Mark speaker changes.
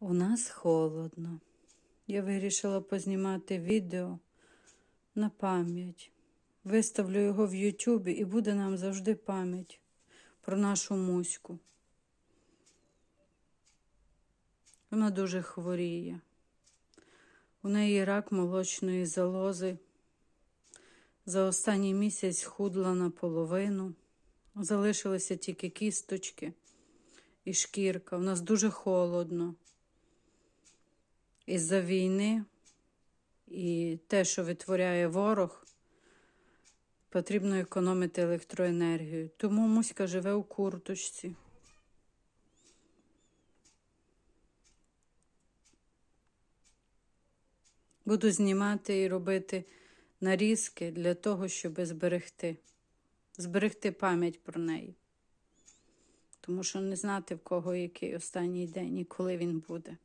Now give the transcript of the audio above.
Speaker 1: У нас холодно. Я вирішила познімати відео на пам'ять. Виставлю його в Ютубі і буде нам завжди пам'ять про нашу муську. Вона дуже хворіє. У неї рак молочної залози. За останній місяць худла наполовину. Залишилися тільки кісточки і шкірка. У нас дуже холодно. Із-за війни і те, що витворяє ворог, потрібно економити електроенергію. Тому Муська живе у курточці. Буду знімати і робити нарізки для того, щоб зберегти, зберегти пам'ять про неї. Тому що не знати, в кого який останній день і коли він буде.